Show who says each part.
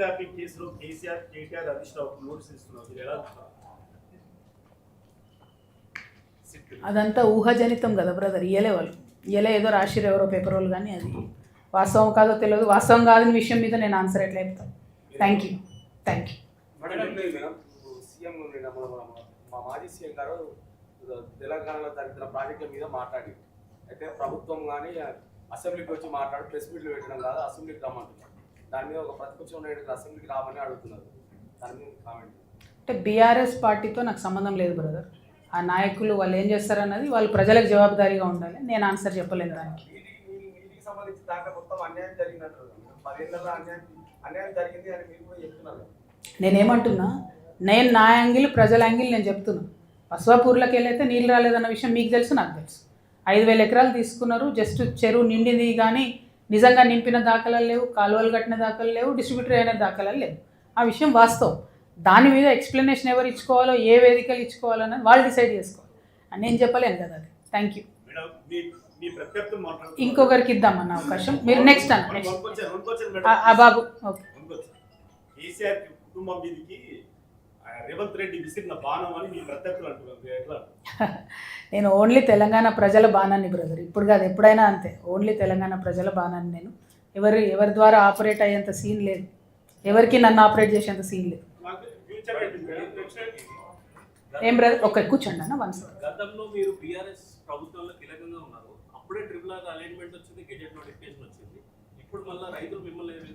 Speaker 1: Tapping కేసులో కేసీఆర్ కేటీఆర్ హరీష్ రావుకు notice ఇస్తున్నారు. మీరు ఎలా.
Speaker 2: అదంతా ఊహాజనితం కదా బ్రదర్ ఇయ్యలే వాళ్ళు. ఇయ్యలే ఏదో రాసిరు ఎవరో పేపర్ వాళ్ళు కానీ అది. వాస్తవం కాదో తెలియదు. వాస్తవం కాదని విషయం మీద నేను ఆన్సర్ ఎట్లా చెప్తాను థ్యాంక్ యూ థ్యాంక్ యూ
Speaker 3: మా మాజీ సీఎం గారు తెలంగాణలో జరిగిన ప్రాజెక్టుల మీద మాట్లాడి. అయితే ప్రభుత్వం కానీ అసెంబ్లీకి వచ్చి మాట్లాడి ప్రెస్ మీట్లు పెట్టడం కాదు అసెంబ్లీకి రమ్మంటున్నారు. దాని మీద ఒక ప్రతిపక్షం నాయకులు అసెంబ్లీకి రామని అడుగుతున్నారు. దాని మీద కామెంట్
Speaker 2: అంటే బీఆర్ఎస్ పార్టీతో నాకు సంబంధం లేదు బ్రదర్ ఆ నాయకులు వాళ్ళు ఏం చేస్తారన్నది వాళ్ళు ప్రజలకు జవాబుదారీగా ఉండాలి. నేను ఆన్సర్ చెప్పలేను దానికి.
Speaker 3: సంబంధించి దాంట్లో మొత్తం అన్యాయం జరిగినట్టు పదేళ్ళలో అన్యాయం అన్యాయం జరిగింది అని మీరు కూడా చెప్తున్నారు
Speaker 2: నేనేమంటున్నా నేను నా యాంగిల్ ప్రజల యాంగిల్ నేను చెప్తున్నా. బస్వాపూర్లోకి వెళ్ళైతే నీళ్ళు రాలేదన్న విషయం మీకు తెలుసు నాకు తెలుసు. ఐదు వేల ఎకరాలు తీసుకున్నారు జస్ట్ చెరువు నిండింది కానీ నిజంగా నింపిన దాఖలాలు లేవు కాలువలు కట్టిన దాఖలు లేవు డిస్ట్రిబ్యూటర్ అయిన దాఖలాలు లేవు. ఆ విషయం వాస్తవం. దాని మీద ఎక్స్ప్లెనేషన్ ఎవరు ఇచ్చుకోవాలో ఏ వేదికలు ఇచ్చుకోవాలన్నది వాళ్ళు డిసైడ్ చేసుకోవాలి. అని నేను చెప్పలేను కదా అది. Thank you. ఇంకొకరికి ఇద్దామన్న అవకాశం. మీరు నెక్స్ట్ అన్న నెక్స్ట్ బాబు ఓకే.
Speaker 1: కుటుంబం మీదకి రేవంత్ రెడ్డి విసిరిన బాణం అని మీ ప్రత్యర్థులు అంటున్నారు. ఎట్లా?
Speaker 2: నేను ఓన్లీ తెలంగాణ ప్రజల బాణాన్ని బ్రదర్ ఇప్పుడు కాదు ఎప్పుడైనా అంతే. ఓన్లీ తెలంగాణ ప్రజల బాణాన్ని నేను. ఎవరు ఎవరి ద్వారా ఆపరేట్ అయ్యేంత సీన్ లేదు. ఎవరికి నన్ను ఆపరేట్ చేసేంత సీన్ లేదు. ఏం బ్రదర్ ఒక కూర్చోండి అన్న వన్ సెకండ్
Speaker 4: గతంలో మీరు బీఆర్ఎస్ ప్రభుత్వంలో కీలకంగా ఉన్నారు. అప్పుడే ట్రిపుల్ ఆర్ అలైన్మెంట్ వచ్చింది గెజెట్ నోటిఫికేషన్ వచ్చింది. ఇప్పుడు మళ్ళీ రైతులు మిమ్మల్ని